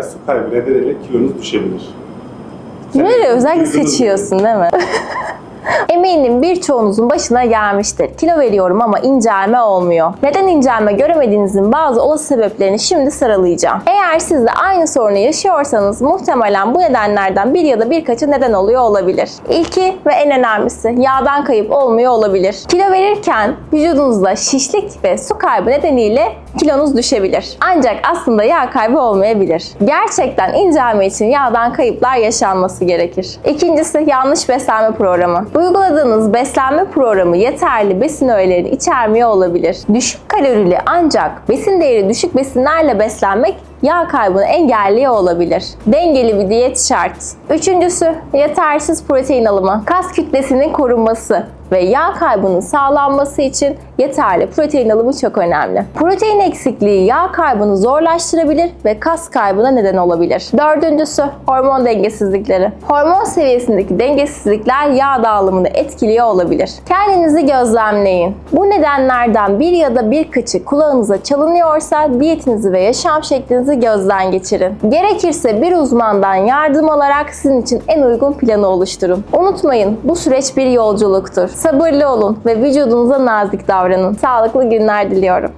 veya su kaybı nedeniyle kilonuz düşebilir. Böyle özellikle seçiyorsun değil mi? Eminim birçoğunuzun başına gelmiştir. Kilo veriyorum ama incelme olmuyor. Neden incelme göremediğinizin bazı olası sebeplerini şimdi sıralayacağım. Eğer siz de aynı sorunu yaşıyorsanız muhtemelen bu nedenlerden bir ya da birkaçı neden oluyor olabilir. İlki ve en önemlisi yağdan kayıp olmuyor olabilir. Kilo verirken vücudunuzda şişlik ve su kaybı nedeniyle kilonuz düşebilir. Ancak aslında yağ kaybı olmayabilir. Gerçekten incelme için yağdan kayıplar yaşanması gerekir. İkincisi yanlış beslenme programı. Uyguladığınız beslenme programı yeterli besin öğeleri içermiyor olabilir. Düşük kalorili ancak besin değeri düşük besinlerle beslenmek yağ kaybını engelliyor olabilir. Dengeli bir diyet şart. Üçüncüsü yetersiz protein alımı. Kas kütlesinin korunması ve yağ kaybının sağlanması için yeterli protein alımı çok önemli. Protein eksikliği yağ kaybını zorlaştırabilir ve kas kaybına neden olabilir. Dördüncüsü hormon dengesizlikleri. Hormon seviyesindeki dengesizlikler yağ dağılımını etkiliyor olabilir. Kendinizi gözlemleyin. Bu nedenlerden bir ya da birkaçı kulağınıza çalınıyorsa diyetinizi ve yaşam şeklinizi gözden geçirin. Gerekirse bir uzmandan yardım alarak sizin için en uygun planı oluşturun. Unutmayın bu süreç bir yolculuktur. Sabırlı olun ve vücudunuza nazik davranın. Sağlıklı günler diliyorum.